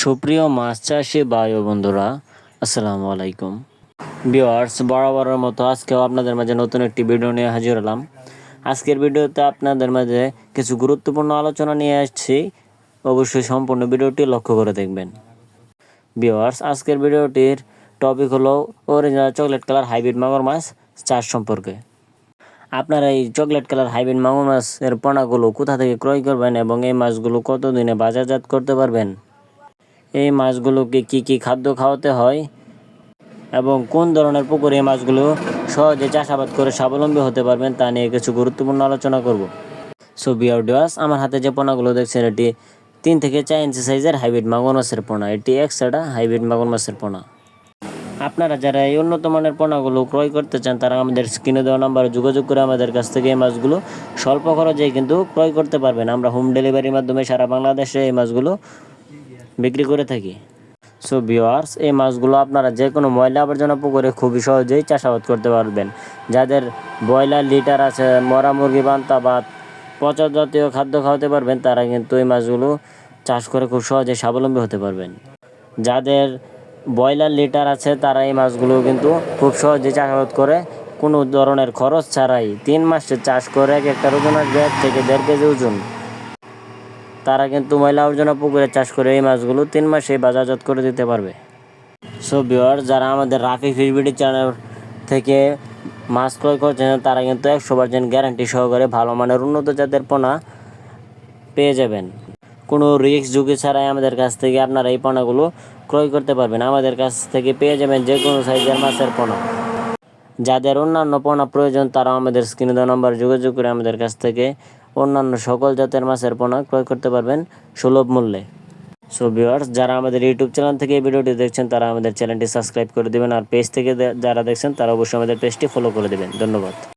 সুপ্রিয় মাছ চাষি ও বন্ধুরা, আসসালামু আলাইকুম। ভিওয়ার্স বরাবরের মতো আজকেও আপনাদের মাঝে নতুন একটি ভিডিও নিয়ে হাজির হলাম। আজকের ভিডিওতে আপনাদের মাঝে কিছু গুরুত্বপূর্ণ আলোচনা নিয়ে আসছি। অবশ্যই সম্পূর্ণ ভিডিওটি লক্ষ্য করে দেখবেন। ভিওয়ার্স আজকের ভিডিওটির টপিক হলো অরিজিনাল চকলেট কালার হাইব্রিড মাগুর মাছ চাষ সম্পর্কে। আপনারা এই চকলেট কালার হাইব্রিড মাগুর মাছের পোনাগুলো কোথা থেকে ক্রয় করবেন এবং এই মাছগুলো কতদিনে বাজারজাত করতে পারবেন? এই মাছগুলোকে কি কি খাদ্য খাওয়াতে হয় এবং কোন ধরনের পুকুরে এই মাছগুলো সহজে চাষাবাদ করে স্বাবলম্বী হতে পারবেন তা নিয়ে কিছু গুরুত্বপূর্ণ আলোচনা করব। সো বিয়ার্ডিওয়াস আমার হাতে যে পোনাগুলো দেখছেন, এটি তিন থেকে চার ইঞ্চি সাইজের হাইব্রিড মাগুর মাছের পোনা। এটি এক সেটা হাইব্রিড মাগুর মাছের পোনা। আপনারা যারা এই উন্নত মানের পোনাগুলো ক্রয় করতে চান, তারা আমাদের স্ক্রিনে দেওয়া নাম্বারে যোগাযোগ করে আমাদের কাছ থেকে এই মাছগুলো স্বল্প খরচে কিন্তু ক্রয় করতে পারবেন। আমরা হোম ডেলিভারির মাধ্যমে সারা বাংলাদেশে এই মাছগুলো বিক্রি করে থাকি। সো ভিওয়ার্স এই মাছগুলো আপনারা যে কোনো ময়লা আবর্জনা পুকুরে খুবই সহজেই চাষাবাদ করতে পারবেন। যাদের ব্রয়লার, লিটার আছে, মরা মুরগি বান্তা ভাত, পচা জাতীয় খাদ্য খাওয়াতে পারবেন, তারা কিন্তু এই মাছগুলো চাষ করে খুব সহজে স্বাবলম্বী হতে পারবেন। যাদের ব্রয়লার, লিটার আছে, তারা এই মাছগুলো কিন্তু খুব সহজে চাষাবাদ করে। কোনো ধরনের খরচ ছাড়াই তিন মাসে চাষ করে এক একটা ওজন আসবে থেকে দেড় কেজি ওজন। তারা কিন্তু ময়লা আবর্জনা পুকুরে চাষ করে এই মাছগুলো তিন মাসে বাজারজাত করে দিতে পারবে। সো ভিওর যারা আমাদের রাফি ফিশবিডি চ্যানেল থেকে মাছ ক্রয় করছেন, তারা কিন্তু একশো পার্সেন্ট গ্যারান্টি সহকারে ভালো মানের উন্নত জাতের পোনা পেয়ে যাবেন। কোনো রিস্ক ঝুঁকি ছাড়াই আমাদের কাছ থেকে আপনারা এই পোনাগুলো ক্রয় করতে পারবেন। আমাদের কাছ থেকে পেয়ে যাবেন যে কোনো সাইজের মাছের পোনা। যাদের অন্যান্য পোনা প্রয়োজন তারা আমাদের স্ক্রিনে দেওয়া নম্বরে যোগাযোগ করে আমাদের কাছ থেকে অন্যান্য সকল জাতের মাছের পোনা ক্রয় করতে পারবেন সুলভ মূল্যে। সো ভিউয়ার্স যারা আমাদের ইউটিউব চ্যানেল থেকে এই ভিডিওটি দেখছেন, তারা আমাদের চ্যানেলটি সাবস্ক্রাইব করে দেবেন, আর পেজ থেকে যারা দেখছেন, তারা অবশ্যই আমাদের পেজটি ফলো করে দেবেন। ধন্যবাদ।